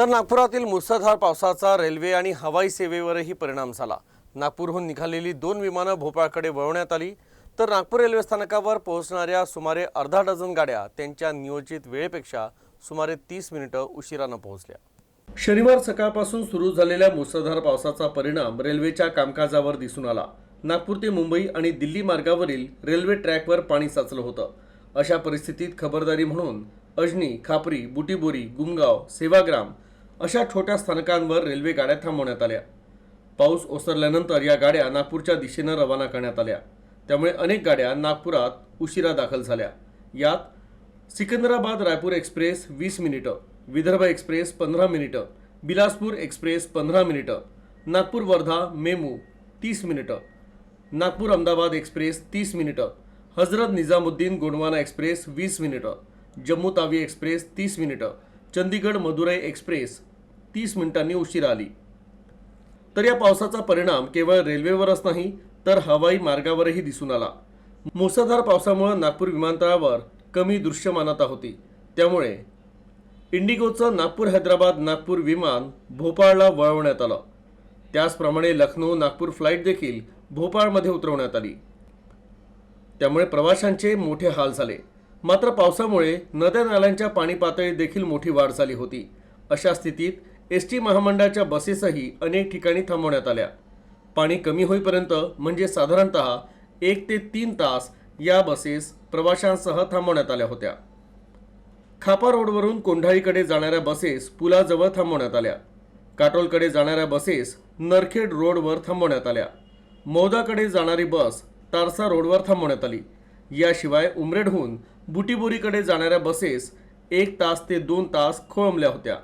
तर नागपुरातील मुसळधार पावसाचा रेल्वे आणि हवाई सेवेवरही परिणाम झाला. नागपूरहून निघालेली दोन विमानं भोपाळकडे वळवण्यात आली. तर नागपूर रेल्वे स्थानकावर पोहोचणाऱ्या सुमारे अर्धा डझन गाड्या त्यांच्या नियोजित वेळेपेक्षा सुमारे तीस मिनिटं उशिरानं पोहोचल्या. शनिवार सकाळपासून सुरू झालेल्या मुसळधार पावसाचा परिणाम रेल्वेच्या कामकाजावर दिसून आला. नागपूर ते मुंबई आणि दिल्ली मार्गावरील रेल्वे ट्रॅकवर पाणी साचलं होतं. अशा परिस्थितीत खबरदारी म्हणून अजनी खापरी बुटीबोरी गुमगाव सेवाग्राम अशा छोट्या स्थानकांवर रेल्वे गाड्या थांबवण्यात आल्या. पाऊस ओसरल्यानंतर या गाड्या नागपूरच्या दिशेनं रवाना करण्यात आल्या. त्यामुळे अनेक गाड्या नागपुरात उशिरा दाखल झाल्या. यात सिकंदराबाद रायपूर एक्सप्रेस वीस मिनिटं विदर्भ एक्सप्रेस पंधरा मिनिटं बिलासपूर एक्सप्रेस पंधरा मिनिटं नागपूर वर्धा मेमू तीस मिनिटं नागपूर अहमदाबाद एक्सप्रेस तीस मिनिटं हजरत निजामुद्दीन गोंडवाना एक्सप्रेस वीस मिनिटं जम्मू तावी एक्सप्रेस तीस मिनिटं चंदीगड मदुराई एक्सप्रेस तीस मिनिटांनी उशिरा आली. तर या पावसाचा परिणाम केवळ रेल्वेवरच नाही तर हवाई मार्गावरही दिसून आला. मुसळधार पावसामुळे नागपूर विमानतळावर कमी दृश्यमानता होती. त्यामुळे इंडिगोचं नागपूर हैदराबाद नागपूर विमान भोपाळला वळवण्यात आलं. त्याचप्रमाणे लखनौ नागपूर फ्लाईट देखील भोपाळमध्ये उतरवण्यात आली. त्यामुळे प्रवाशांचे मोठे हाल झाले. मात्र पावसामुळे नद्या नाल्यांच्या पाणी पातळीत देखील मोठी वाढ झाली होती. अशा स्थितीत एस टी महामंडळाच्या बसेसही अनेक ठिकाणी थांबवण्यात आल्या. पाणी कमी होईपर्यंत म्हणजे साधारणतः एक ते तीन तास या बसेस प्रवाशांसह थांबवण्यात आल्या होत्या. खापा रोडवरून कोंढाळीकडे जाणाऱ्या बसेस पुलाजवळ थांबवण्यात आल्या. काटोलकडे जाणाऱ्या बसेस नरखेड रोडवर थांबवण्यात आल्या. मौदाकडे जाणारी बस तारसा रोडवर थांबवण्यात आली. याशिवाय उमरेडहून बुटीबोरीकडे जाणाऱ्या बसेस एक तास ते दोन तास खोळंबल्या होत्या.